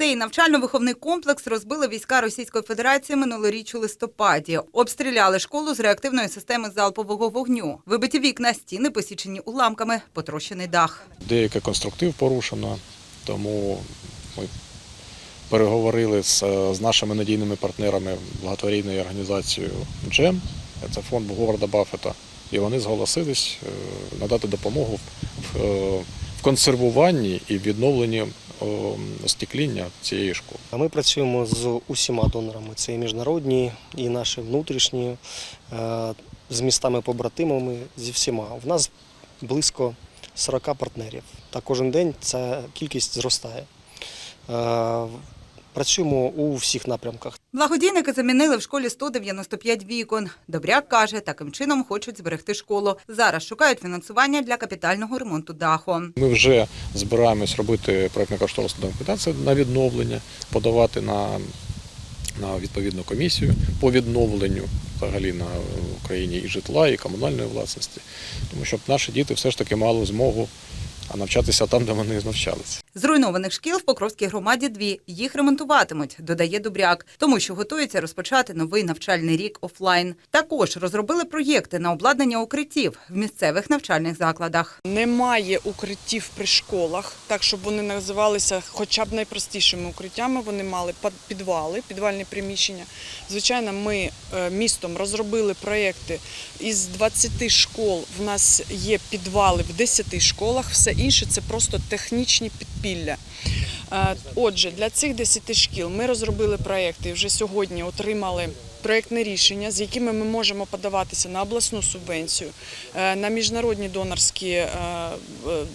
Цей навчально-виховний комплекс розбили війська Російської Федерації минулоріч у листопаді. Обстріляли школу з реактивної системи залпового вогню. Вибиті вікна, стіни посічені уламками, потрощений дах. Деякий конструктив порушено, тому ми переговорили з, з нашими надійними партнерами благотворійною організацією Джем, це фонд Говарда Баффета, і вони зголосились е, надати допомогу в, е, в консервуванні і відновленні остекління цієї школи. Ми працюємо з усіма донорами. Це і міжнародні, і наші внутрішні, е, з містами-побратимами, зі всіма. У нас близько 40 партнерів. Та кожен день ця кількість зростає. Працюємо у всіх напрямках. Благодійники замінили в школі 195 вікон. Добряк каже, таким чином хочуть зберегти школу. Зараз шукають фінансування для капітального ремонту даху. Ми вже збираємось робити проєктно-кошторисну документацію на відновлення, подавати на, на відповідну комісію по відновленню взагалі на Україні і житла, і комунальної власності, тому щоб наші діти все ж таки мали змогу навчатися там, де вони навчалися. Зруйнованих шкіл в Покровській громаді дві. Їх ремонтуватимуть, додає Добряк, тому що готується розпочати новий навчальний рік офлайн. Також розробили проєкти на обладнання укриттів в місцевих навчальних закладах. Немає укриттів при школах, так щоб вони називалися хоча б найпростішими укриттями. Вони мали підвали, підвальні приміщення. Звичайно, ми е, містом розробили проєкти. Із 20 школ в нас є підвали в 10 школах. Все інше це просто технічні підпілля. Е, Отже, для цих 10 шкіл ми розробили проєкти і вже сьогодні отримали проєктне рішення, з якими ми можемо подаватися на обласну субвенцію, е, на міжнародні донорські е,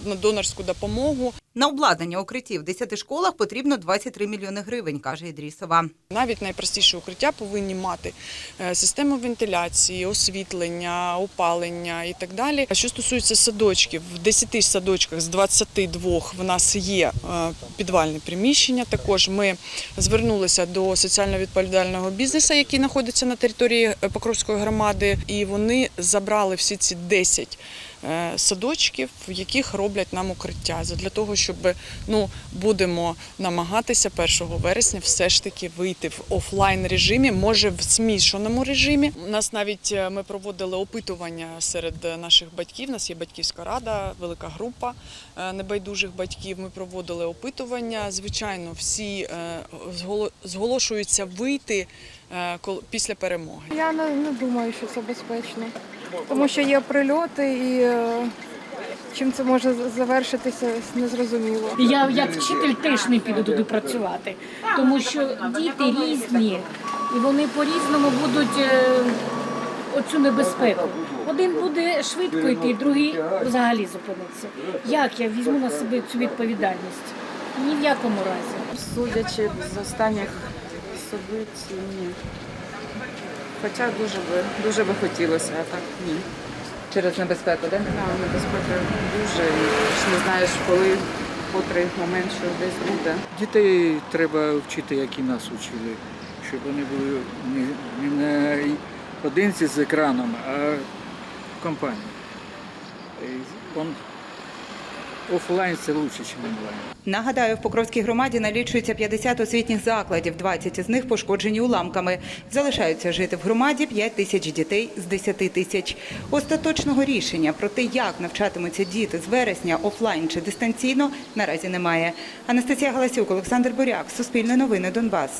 на донорську допомогу. На обладнання укриттів в 10 школах потрібно 23 мільйони гривень, каже Ідрісова. Навіть найпростіші укриття повинні мати систему вентиляції, освітлення, опалення і так далі. А що стосується садочків, в 10 садочках з 22 в нас є е, підвальне приміщення. Також ми звернулися до соціально відповідального бізнесу, який знаходиться на території е, Покровської громади, і вони забрали всі ці 10 е, садочків, в яких роблять нам укриття. Для того, щоб ну будемо намагатися 1 вересня все ж таки вийти в офлайн режимі, може в змішаному режимі. У нас навіть е, ми проводили опитування серед е, наших батьків. У нас є батьківська рада, велика група е, небайдужих батьків. Ми проводили опитування. Звичайно, всі е, зголошуються вийти е, після перемоги. Я не, думаю, що це безпечно, тому що є прильоти і е, чим це може завершитися, незрозуміло. Я як вчитель теж не піду туди працювати, тому що діти різні і вони по-різному будуть е, оцю небезпеку. Один буде швидко йти, другий взагалі зупиниться. Як я візьму на себе цю відповідальність? Ні в якому разі. Судячи з останніх событий, ні. Хоча дуже би, дуже би хотілося, а так ні. Через небезпеку, так? Да, небезпека дуже, ж не знаєш, коли котрий момент, що десь буде. Дітей треба вчити, як і нас вчили, щоб вони були не, не одинці з екраном, а в компанії. Офлайн це краще, ніж онлайн. Нагадаю, в Покровській громаді налічується 50 освітніх закладів, 20 із них пошкоджені уламками. Залишаються жити в громаді 5 тисяч дітей з 10 тисяч. Остаточного рішення про те, як навчатимуться діти з вересня офлайн чи дистанційно, наразі немає. Анастасія Галасюк, Олександр Боряк, Суспільне новини, Донбас.